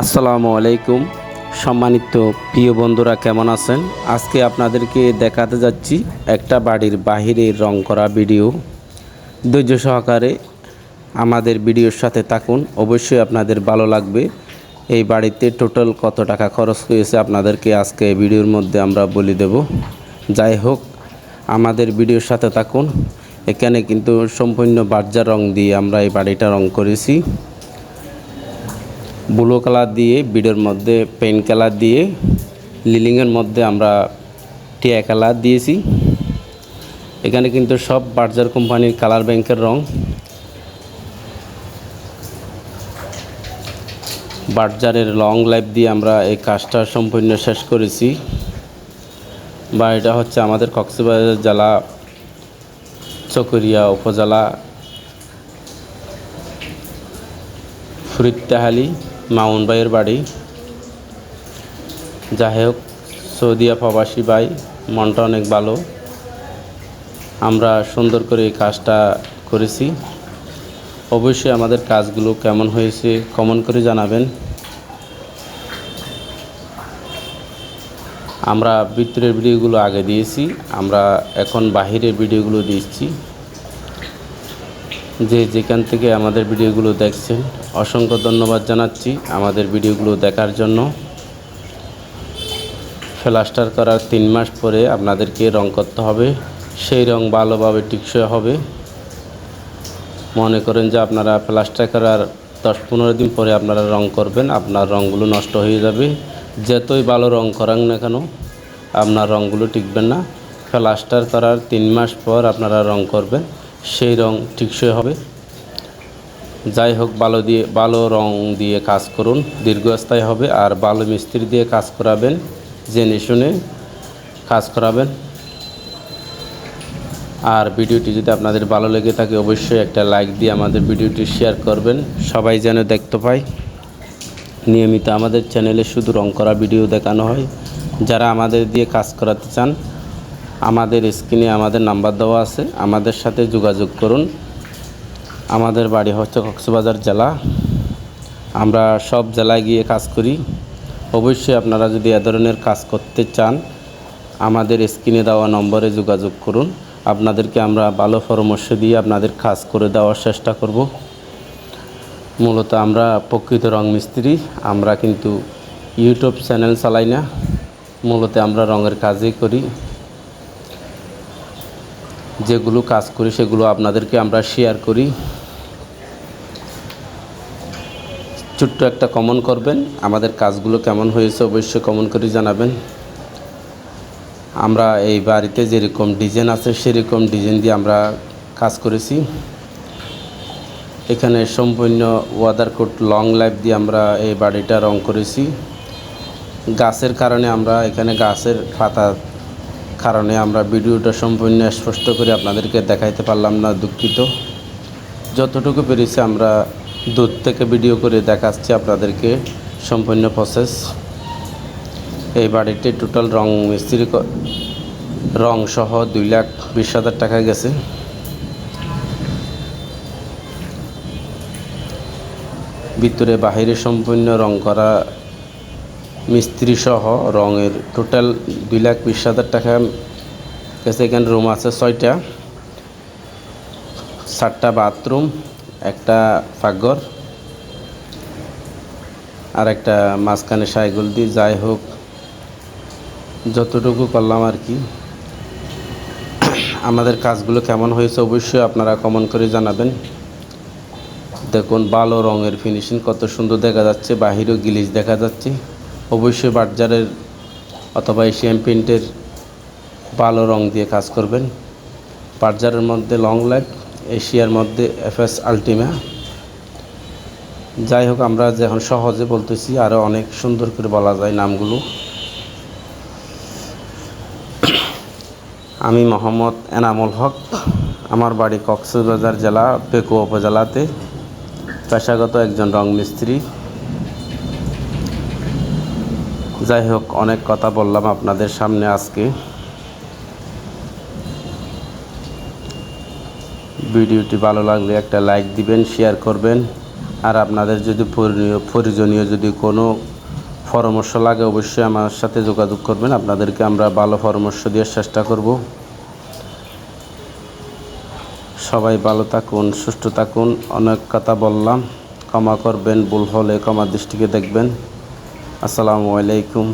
আসসালামু আলাইকুম। সম্মানিত প্রিয় বন্ধুরা, কেমন আছেন? আজকে আপনাদেরকে দেখাতে যাচ্ছি একটা বাড়ির বাহিরে রং করা ভিডিও। ধৈর্য সহকারে আমাদের ভিডিওর সাথে থাকুন। অবশ্যই আপনাদের ভালো লাগবে। এই বাড়িতে টোটাল কত টাকা খরচ হয়েছে আপনাদেরকে আজকে এই ভিডিওর মধ্যে আমরা বলে দেব। যাই হোক, আমাদের ভিডিওর সাথে থাকুন। এখানে কিন্তু সম্পূর্ণ বার্জার রং দিয়ে আমরা এই বাড়িটা রং করেছি। ব্লু কালার দিয়ে, বিডের মধ্যে পেন কালার দিয়ে, লিলিংয়ের মধ্যে আমরা টিয়া কালার দিয়েছি। এখানে কিন্তু সব বার্জার কোম্পানির কালার ব্যাংকের রং। বার্জারের লং লাইফ দিয়ে আমরা এই কাজটা সম্পূর্ণ শেষ করেছি। বা এটা হচ্ছে আমাদের কক্সবাজার জেলা, চকরিয়া উপজেলা, ফরিদতাহালি। মামুন ভাইয়ের বাড়ি। যাই হোক সৌদিয়া প্রবাসী ভাই, মনটা অনেক ভালো। আমরা সুন্দর করে এই কাজটা করেছি। অবশ্যই আমাদের কাজগুলো কেমন হয়েছে কমন করে জানাবেন। আমরা ভিতরের ভিডিওগুলো আগে দিয়েছি, আমরা এখন বাহিরের ভিডিওগুলো দিচ্ছি। যে যেখান থেকে আমাদের ভিডিওগুলো দেখছেন, অসংখ্য ধন্যবাদ জানাচ্ছি আমাদের ভিডিওগুলো দেখার জন্য। প্লাস্টার করার তিন মাস পরে আপনাদেরকে রং করতে হবে। সেই রং ভালোভাবে টিকসই হবে। মনে করেন যে আপনারা প্লাস্টার করার দশ পনেরো দিন পরে আপনারা রং করবেন, আপনার রঙগুলো নষ্ট হয়ে যাবে। যতই ভালো রং করান না কেন, আপনার রঙগুলো টিকবেন না। প্লাস্টার করার তিন মাস পর আপনারা রং করবেন। সেই রং টিকসই হবে। যাই হোক ভালো দিয়ে ভালো রং দিয়ে কাজ করুন, দীর্ঘস্থায়ী হবে। আর ভালো মিস্ত্রি দিয়ে কাজ করাবেন, জেনে শুনে কাজ করাবেন। আর ভিডিওটি যদি আপনাদের ভালো লেগে থাকে, অবশ্যই একটা লাইক দিয়ে আমাদের ভিডিওটি শেয়ার করবেন। সবাই যেন দেখতে পায়। নিয়মিত আমাদের চ্যানেলে শুধু রং করা ভিডিও দেখানো হয়। যারা আমাদের দিয়ে কাজ করাতে চান আমাদের স্ক্রিনে আমাদের নাম্বার দেওয়া আছে। আমাদের সাথে যোগাযোগ করুন। আমাদের বাড়ি হচ্ছে কক্সবাজার জেলা। আমরা সব জেলায় গিয়ে কাজ করি। অবশ্যই আপনারা যদি এ ধরনের কাজ করতে চান, আমাদের স্ক্রিনে দেওয়া নম্বরে যোগাযোগ করুন। আপনাদেরকে আমরা ভালো পরামর্শ দিয়ে আপনাদের কাজ করে দেওয়ার চেষ্টা করব। মূলত আমরা প্রকৃত রং মিস্ত্রি। আমরা কিন্তু ইউটিউব চ্যানেল চালাই না। মূলত আমরা রঙের কাজই করি। যেগুলো কাজ করি, সেগুলো আপনাদেরকে আমরা শেয়ার করি। ছোট্ট একটা কমন করবেন, আমাদের কাজগুলো কেমন হয়েছে অবশ্যই কমন করে জানাবেন। আমরা এই বাড়িতে যেরকম ডিজাইন আছে, সেরকম ডিজাইন দিয়ে আমরা কাজ করেছি। এখানে সম্পূর্ণ ওয়াদার কোট লং লাইফ দিয়ে আমরা এই বাড়িটা রং করেছি। গাছের কারণে আমরা এখানে গাছের পাতা কারণে আমরা ভিডিওটা সম্পূর্ণ স্পষ্ট করে আপনাদেরকে দেখাইতে পারলাম না, দুঃখিত। যতটুকু পেরেছি আমরা দূর থেকে ভিডিও করে দেখাচ্ছি আপনাদেরকে সম্পূর্ণ প্রসেস এই বাড়িতে টোটাল রং, মিস্ত্রি রং সহ দুই লাখ বিশ হাজার টাকা গেছে। ভিতরে বাহিরে সম্পূর্ণ রং করা মিস্ত্রি সহ রঙের টোটাল দুই লাখ বিশ হাজার টাকা। গেছে এখানে রুম আছে ছয়টা। সাতটা বাথরুম একটা পাকঘর আর একটা মাঝখানে সাইকেল দিয়ে যাই হোক, যতটুকু করলাম আর কি। আমাদের কাজগুলো কেমন হয়েছে অবশ্যই আপনারা কমন করে জানাবেন। দেখুন, ভালো রঙের ফিনিশিং কত সুন্দর দেখা যাচ্ছে, বাহিরেও গিলিজ দেখা যাচ্ছে। অবশ্যই বার্জারের অথবা এশিয়ান পেন্টের ভালো রং দিয়ে কাজ করবেন। বার্জারের মধ্যে লং লাইফ এশিয়ার মধ্যে এফএস আলটিমা যাই হোক, আমরা যখন সহজে বলতেছি আরও অনেক সুন্দর করে বলা যায় নামগুলো। আমি মোহাম্মদ এনামুল হক, আমার বাড়ি কক্সবাজার জেলা পেকু উপজেলাতে। পেশাগত একজন রং মিস্ত্রি। যাই হোক, অনেক কথা বললাম আপনাদের সামনে আজকে। ভিডিওটি ভালো লাগলে একটা লাইক দিবেন, শেয়ার করবেন। আর আপনাদের যদি প্রয়োজনীয় যদি কোনো পরামর্শ লাগে, অবশ্যই আমার সাথে যোগাযোগ করবেন। আপনাদেরকে আমরা ভালো পরামর্শ দেওয়ার চেষ্টা করব। সবাই ভালো থাকুন, সুস্থ থাকুন। অনেক কথা বললাম। ক্ষমা করবেন, ভুল হলে ক্ষমা দৃষ্টিকে দেখবেন। আসসালামু আলাইকুম।